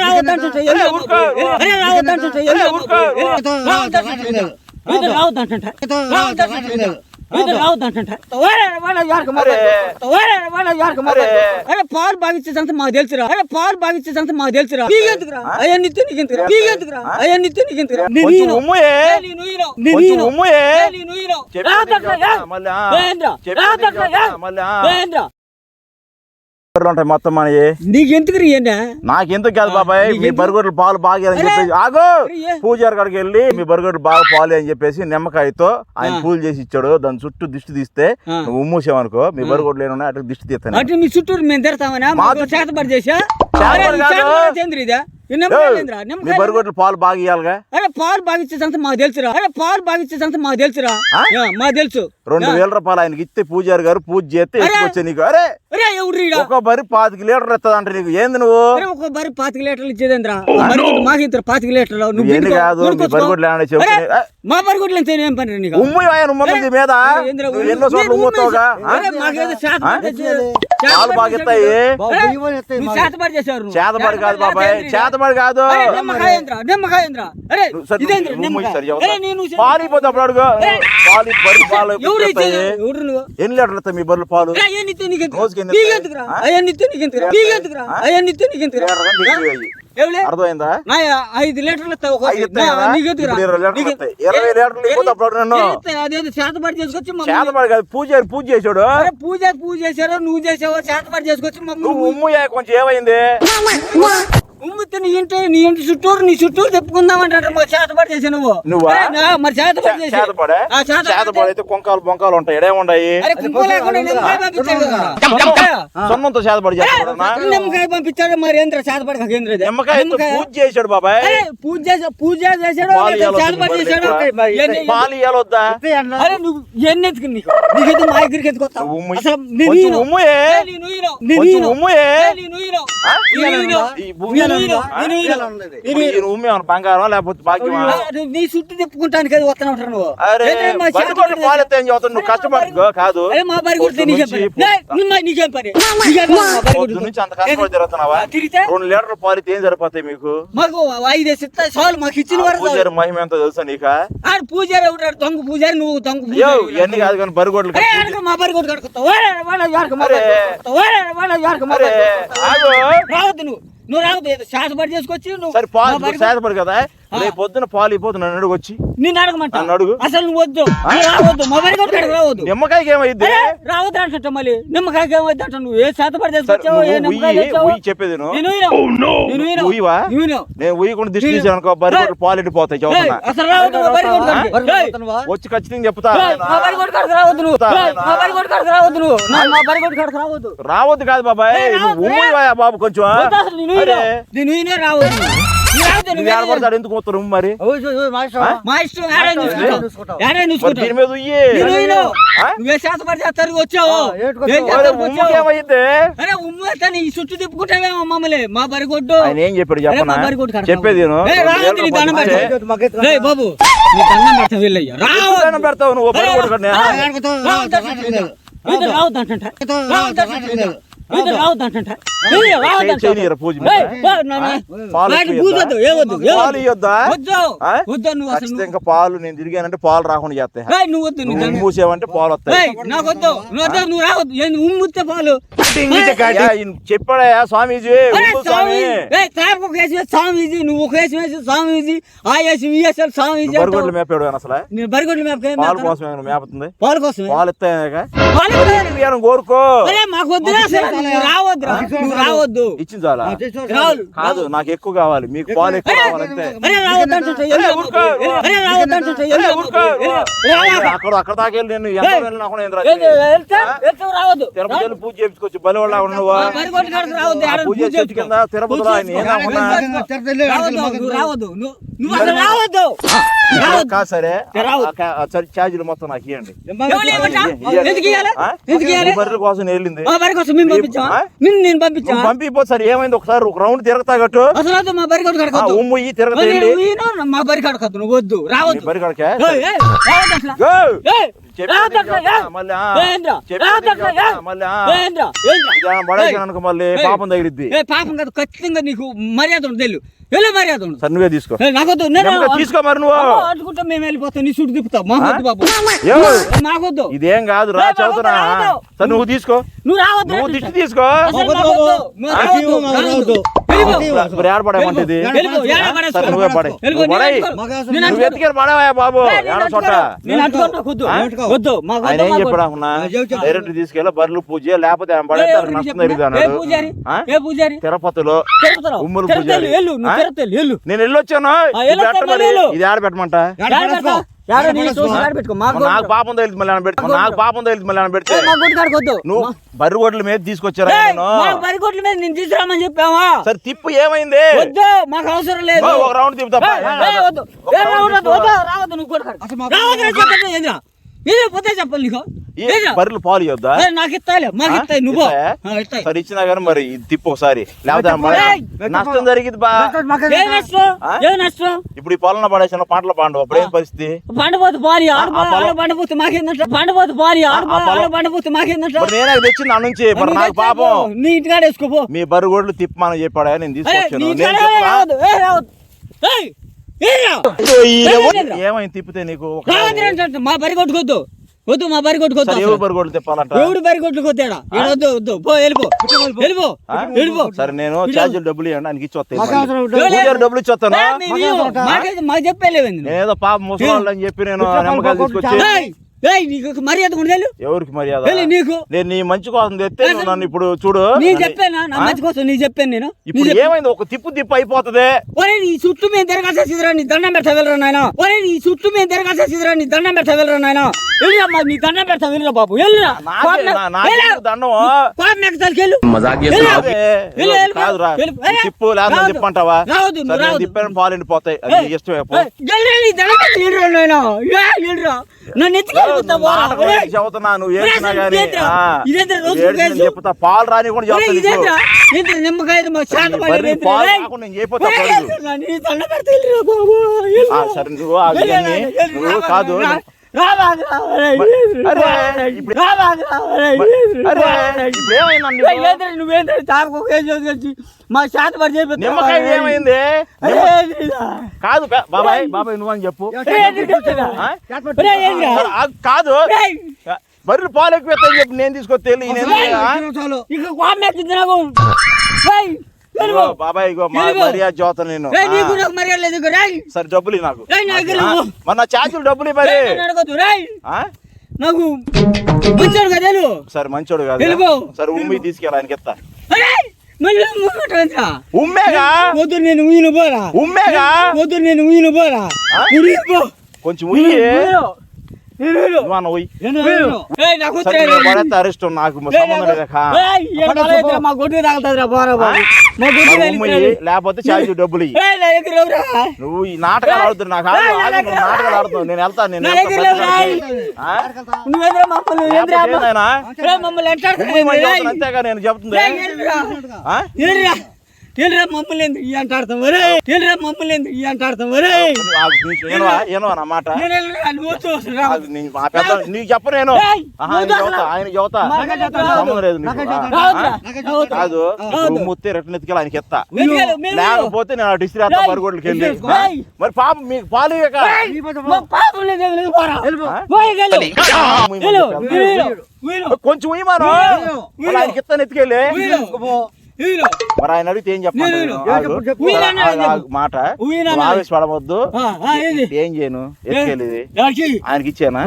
రావద్దంటే అరే, ఊరుకో. అరే రావద్దంటే అరే, ఊరుకో. రావద్దంటే పాలు బాగిచ్చే సంగతి మాకు తెలుసురా. అరే పాలు బాగిచ్చే సంగతి మాకు తెలుసురా. నీకెందుకురా అయ్యా నిత్య నీకెందుకురా నీకెందుకురా అయ్యా నిత్య నీకెందుకురా నేను బర్రెలు ఉంటాయి మొత్తం మనవి. నీకెందుకు రియన్నా నాకెందుకు కాదు బాబాయ్? మీ? బరిగొడ్లు పాలు బాగా అని. చెప్పేసి ఆగో. పూజారి కాడికి వెళ్ళి మీ బరిగొడ్లు బాగా పాలు అని చెప్పేసి నిమ్మకాయతో ఆయన. పూజ చేసి ఇచ్చాడు. దాని చుట్టూ దిష్టి తీస్తే. నువ్వు ఉమ్మూసావనుకో మీ బరిగొడ్లు ఏమన్నా అటు దిష్టి తీస్తాను. అటు మీ చుట్టూరు మేము చేసా? చేతబడి నిమ్మకాయలు బరిగొడ్లు పాలు బాగా ఇవ్వాలిగా అరే పాలు బాగిచ్చే సంగతి మాకు తెలుసురా. అరే పాలు బాగిచ్చే సంగతి మాకు తెలుసురా. మాకు తెలుసు. రెండు వేల రూపాయలు ఆయనకి ఇస్తే పూజారి గారు పూజ చేస్తే. ఎత్తుకొచ్చే నీకు. అరే! ఎవరు? ఒక బరి పాతిక లీటర్ ఇస్తుంది అంటే నీకు ఏంది నువ్వు ఒక బరి పాతిక లీటర్లు ఇచ్చేదేంద్రా మరి మాకు ఇంత పాతిక లీటర్లు నువ్వు కాదు మీ. బరిగొడ్లు ఎంత ఏం పని నీకు ఉమ్ము ఆయన ఉమ్మంది మీద ఎన్నో మాకేదో చేత పాలు పడి బాగా ఇస్తాయి చేతబడి చేశారు నువ్వు. చేతబడి కాదు బాబాయ్. చేతబడి కాదు అరే, నిమ్మకాయ ఏంద్రా? నిమ్మకాయ ఏంద్రా? అరే, నువ్వు సరే, ఇదేంద్రా నువ్వు నిమ్మకాయ? సరే చెబుతా. అరే, నేను పాలు ఇపోతే అప్పుడు అడుగు ఏయ్. పాలు. ఇచ్చేది? ఎన్ని లీటర్లు ఇస్తాయి మీ బర్రెలు పాలు? రోజుకి ఎన్ని నీకెందుకురా? అయ్యా నిత్య నీకెందుకురా? నీకెందుకురా? ఆ? అయ్యా నిత్య నీకెందుకురా? అర్థమైందా నా ఐదు లీటర్లు? అదేదో చేసుకొచ్చి కాదు పూజారి పూజ చేసాడు అరే పూజ పూజ చేశారో నువ్వు చేసావో చేతబడి చేసుకొచ్చి మమ్మల్ని కొంచెం ఏమైంది ఉమ్మితే నీ ఇంటి నీ ఇంటి చుట్టూరు నీ చుట్టూరు చెప్పుకుందామంటారు మరి చేతబడి చేసా నువ్వు నువ్వా? అరే, నా- మరి చేసి చేతపడే ఆ, చేతబడి చేతపడి అయితే కొంకాలు బొంకాలు ఉంటాయి ఎడేముండాయి అరే కుంకుమ లేకుండా నిమ్మకాయ పంపించాడు కదా. నిమ్మకాయ. సొన్నంతో చేతపడి చేస్తాడన్నా నిమ్మకాయ పంపించాడు మరి ఏంద్ర నిమ్మకాయతో పూజ చేశాడు బాబాయ్ అరే పూజ చేసా పూజ చేశాడు పాలు లేకపోతే ఇవ్వాలి చేతబడి వద్దు చేశాడు మరి ఎన్ని- పాలు ఇవ్వాలొద్దా అరే నువ్వు ఎన్ని ఎత్తుకు నీకు నీకైతే మా దగ్గరికి ఎందుకు వస్తావు? నువ్వు ఉమ్ము- అసలు నేను కొంచెం ఈయను. ఉమ్ముయే. ఏ, నేను ఈయను. నేను కొంచెం ఈయను. ఉమ్ముయే. ఏ, నేను ఈయను. ఆ? నేను ఈయను. ఈ భూమి నేను ఈ బంగారం లేకపోతే భాగ్యమా నీ చుట్టూ తిప్పుకుంటానికి అది వస్తాను ఉంటారు నువ్వు ఏం చెబుతావు నువ్వు కష్టపడి కాదు. మా బరి పని? నుంచి అంత కష్టపడి తిరిగితే? రెండు లీటర్ల ఏం సరిపోతాయి మీకు? మాకు ఐదేసి చాలు మాకు ఇచ్చిన. పూజారి మహిమ ఎంతో తెలుసా నీకా? ఆడు పూజారి ఉంటాడు దొంగ పూజారి నువ్వు దొంగ ఇవన్నీ కాదు కానీ బరిగొడ్లు మా బరి కొట్టు కడుకుతావు రావద్దు నువ్వు. నువ్వు ఏదో శాసపడి చేసుకొచ్చి నువ్వు సరే బరి సేదపడు కదా. రేపు పొద్దున పాలు అయిపోతుంది నన్ను అడుగు వచ్చి నిన్ను అడగమంటా? నన్ను అడుగు. అసలు నువ్వు వద్దు. నువ్వు రావద్దు. మా బరి కొట్టు కాడికి రావద్దు. నిమ్మకాయకి ఏమైంది రావద్దు అంట మళ్ళీ. నిమ్మకాయకి ఏమైంది అంట నువ్వు? ఏ శాతపడి ఏ నిమ్మకాయ ఉయ్యి చెప్పేది. నేను. నేను? నేను. నేను ఉయ్యకుండా దిష్టి నేను- తీసాను అనుకో బరిగొడ్లు పాలు ఎండిపోతాయి అసలు రావద్దు బరి వచ్చి ఖచ్చితంగా చెప్తా. బరి రావద్దు నువ్వు. బరి రావద్దు నువ్వు. నా- బరి రావద్దు. రావద్దు కాదు బాబాయ్. నువ్వు బాబు కొంచెం నేను. నేను రావద్దు. ఎందుకు మరి దీని మీద వచ్చావు చుట్టూ తిప్పుకుంటావేమో మమ్మల్ని మా బరి కొట్టు ఆయన ఏం చెప్పాడు చెప్పనా. చెప్పేది బాబు నీ దండం పెడతా వెళ్ళయ్యా ఎందుకు రావద్దు దండం పెడతావు నువ్వు. ఇది. పాలు వద్దు. వద్దు. ఖచ్చితంగా నేను తిరిగానంటే పాలు రాకుండా చేస్తాయి ఏయ్, నువ్వు వద్దు నువ్వు. మూసేవంటే పాలు వస్తాయి. నాకు వద్దు. నువ్వు వద్దు రావద్దు. ఉమ్ముతే పాలు. చెప్పాడా స్వామీజీ? స్వామీజీ నువ్వు ఒక వేసి వేసి స్వామీజీ ఆ వేసి ఈ వేసి స్వామీజీ బరిగొడ్లు. మేపాడు అసలు? నేను బరిగొడ్లు మేపకే పాలు? కోసం ఏమైనా మేపుతుంది? పాలు కోసమే. పాలు ఇవ్వాలి. కోరుకో. మాకు వద్దురా నువ్వు రావద్దు. ఇచ్చింది చాలా. కాదు నాకు ఎక్కువ కావాలి. మీకు పాలు ఎక్కువ అరే, కావాలంటే. అక్కడ అక్కడ దాకా వెళ్ళి నేను తిరుపతి వెళ్ళి పూజ చేయించుకోవచ్చు ఉన్నావా? రావద్దు. ఆ ఆడ పూజ చేసి. కింద. ఉన్నా? రావద్దు నువ్వు రావద్దు. అసలు కాదు సరే. కా- చ- ఛార్జీలు మొత్తం నాకు ఇవ్వండి. కోసం వెళ్ళింది పంపించాం? నిన్ను నేను పంపించా సరే ఏమైంది ఒకసారి? ఒక రౌండ్ తిరగతా అసలు మా బరి కడకొద్దు ఉమ్ము ఈ తిరగతా వెళ్ళి మా బరి కడకొద్దు నువ్వు వద్దు రావద్దు. బరి కడక. మళ్ళీ. పాపం తగిలిద్ది. ఏ పాపం కాదు ఖచ్చితంగా నీకు మర్యాద వెళ్ళు మర్యాద ఉండదు. సరే నువ్వే తీసుకో నాకొద్దు తీసుకో మరి నువ్వు. మేము వెళ్ళిపోతాం నీ చుట్టూ తిప్పుతావు మాకొద్దు బాబు. మాకొద్దు ఇదేం కాదు రా చదువుతున్నా. సరే నువ్వు తీసుకో. నువ్వు రావద్దు నువ్వు దిష్టి తీసుకో. నువ్వే పడే. పడేయ్. నువ్వు. ఎత్తుకెళ్ళి పడవా బాబు. ఏడ చోట. వద్దు. ఆయన ఏం. డైరెక్ట్ తీసుకెళ్ళి బర్రెలు పూజ లేకపోతే ఆయన నష్టం తిరుపతిలో. ఉమ్మడి నేను వెళ్ళొచ్చాను. ఇది ఆడ పెట్టమంట. నాకు పాపం తగిలింది మళ్ళీ పెడితే. నాకు పాపం తగిలింది మళ్ళీ పెడితే. నువ్వు బర్రె గొడ్ల మీద తీసుకొచ్చారా నేను మా బరిగొడ్ల మీద నేను తీసుకురామని చెప్పావా? సరే తిప్పు ఏమైంది? వద్దు మాకు అవసరం లేదు. ఒక రౌండ్ తిప్పుతా ఇది పోతే చెప్పాలి నీకు? బర్రెలు పాలు ఇవ్వద్దా నాకు ఇస్తాలే మాకు? ఇస్తాయి నువ్వు. సరే ఇచ్చినా కానీ మరి తిప్పు ఒకసారి. లేకపోతే నష్టం జరిగింది బా. ఇప్పుడు ఈ పొలంలో పడేసిన పంటలు పండు అప్పుడు ఏం పరిస్థితి? పండబోతు పొలం- పండబోతు మాకేందంట? పండబోతు పొలం- పండబోతు మాకేందంట? నేనే తెచ్చి నా నుంచి. మరి నాకు పాపం. నీ ఇంటికాడ వేసుకోపో. మీ బర్రె గొడ్లు తిప్పమని చెప్పాడా నేను ఏయ్, తీసుకొచ్చాను. ఏమైంది తిప్పితే నీకు? మా బరి కొట్టుకోవద్దు వద్దు మా బరి అసలు. ఎవరు బర్రె గొడ్లు తిప్పాలంట ఎవడు బరి కొట్టుకోద్దాడా? వద్దు వద్దు. పో వెళ్ళిపో. వెళ్ళిపో. ఆ? వెళ్ళిపో. సరే నేను ఛార్జీలు డబ్బులు ఇవ్వండి ఆయనకి ఇచ్చి వస్తాను. మాకు అవసరం మళ్ళీ. లేదు. పూజారి డబ్బులు ఇచ్చి వస్తాను? ఏ, మీ వీలు. మాకైతే మాకు చెప్పలేవండి నేను ఏదో పాప ముసలి అని చెప్పి నేను తీసుకొచ్చి ఏయ్, నీకు మర్యాద ఉండదు ఎవరికి మర్యాద? నీకు. నేను నీ మంచి కోసం తెస్తే నన్ను ఇప్పుడు చూడు. నీ నన్ను- చెప్పానా? నా? మంచి కోసం నీ చెప్పాను నేను. ఇప్పుడు. ఏమైంది? ఒక తిప్పు తిప్పు అయిపోతుంది. ఒరే నీ చుట్టూ మేము తిరగాల్సిరా నీ దండం పెడతా వెళ్ళరా నాయన. ఒరే నీ చుట్టూ మేము తిరగాల్సిరా నీ దండం పెడతా వెళ్ళరా నాయన. వెళ్ళిరా మా నీ దండం పెడతా వెళ్ళరా బాబు. వెళ్ళిరా నాకే నా- నాకే దండం కోపం మెక్కతాలకి వెళ్ళు. తిప్పు లేదా. తిప్పంటావా రావద్దు, నేను. తిప్పాను పాలు ఎండిపోతాయి. అది వెళ్ళిరా నీ దండం పెడతా వెళ్ళరా నాయన. వెళ్ళిరా నన్ను ఏంటి చెబుతున్నా నువ్వు ఏడ్చినా గానీ చెప్తా పాలు రాని కూడా చెప్తా నిమ్మకాయ కాదు నువ్వు- అరే, ఇప్పుడు- అరే ఇప్పుడు ఏమైంది నన్ను నువ్వేంద్ర తాపకు మా శాత పడి చెప్పి నిమ్మకాయ ఏమైంది? కాదు బాబాయ్ బాబాయ్ నువ్వు అని చెప్పు. కాదు. బర్రెలు పాలు ఎక్కువ చెప్పి నేను తీసుకొస్తే బాబాయ్ ఇగో. మర్యాద చదువుతా నేను. సరే డబ్బులు నాకు. రేయ్, నాకు ఆ, ఇవ్వు. మరి నా ఛార్జీలు డబ్బులు మరి? నాకు మంచోడు కదా. సరే మంచోడు కాదు. సరే ఉమ్మి తీసుకెళ్ళి ఆయనకి ఎత్తా. ఉమ్మేగా? వద్దు నేను ఉయ్యను పోరా. ఉమ్మేగా? వద్దు నేను ఉయ్యను పోరా. కొంచెం ఉయ్యి. అరెస్ట్ నాకు లేకపోతే ఛార్జీ డబ్బులు? నువ్వు ఈ నాటకాలు ఆడుతున్నావు నాకు ఆగు, ఏయ్, నా ఆగు, దగ్గర నువ్వు నాటకాలు ఆడుతున్నావు. నేను వెళ్తాను అంతేగా నేను చెప్తుంది. మమ్మల్ని ఎందుకు అంటాడతాం మమ్మల్ని ఎందుకు అంటాడతాం ఆగు, నీకు మాట? నేను నీకు ఆయన. కాదు ముత్తే రెట్ట నెత్తికెళ్ళి ఆయనకి ఎత్తా లేకపోతే నేను అటు ఇస్త్రీ వెళ్ళి. మరి పాప మీకు పాలు కొంచెం. మరి. ఆయనకి ఇస్తాను ఎత్తుకెళ్ళి. మరి ఆయన అడిగితే ఏం చెప్పండి మాట. ఆవేశపడవద్దు? ఏం చేయను? ఆయనకి ఇచ్చానా?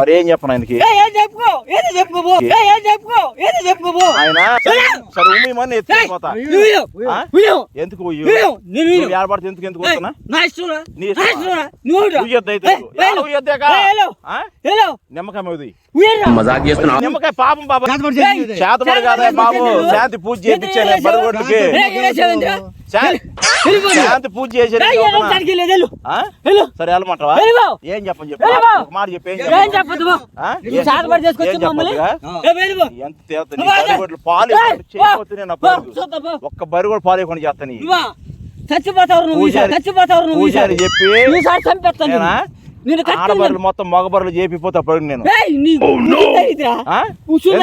మరి ఏం చెప్పను ఆయనకి? ఆయన? సరే. ఎత్తుకెళ్ళిపోతా. ఎందుకు ఏడబడితే ఎందుకు ఎందుకు వస్తున్నా? మజాక్ చేస్తున్నావు. నిమ్మకాయ పాపం బాబా. కాదా బాబు. శాంతి పూజ చేయించాను? శాంతి పూజ. సరే వెళ్ళమంటావా. ఏం చెప్పని చెప్పు. మాట చెప్పు ఏం చేసుకొచ్చి. ఎంత పాలు. ఒక్క బరిగొడ్డు పాలు ఇవ్వకుండా చేస్తాను? చచ్చిపోతావు నువ్వు చచ్చిపోతావు నువ్వు చెప్పి ఈసారి చంపేస్తాను మొత్తం మగ బర్రెలు చేపిపోతే నేను? ఉసురు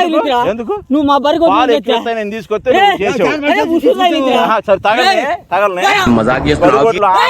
ఎందుకు? నువ్వు మా తెచ్చా. నేను తీసుకొస్తే మజాక్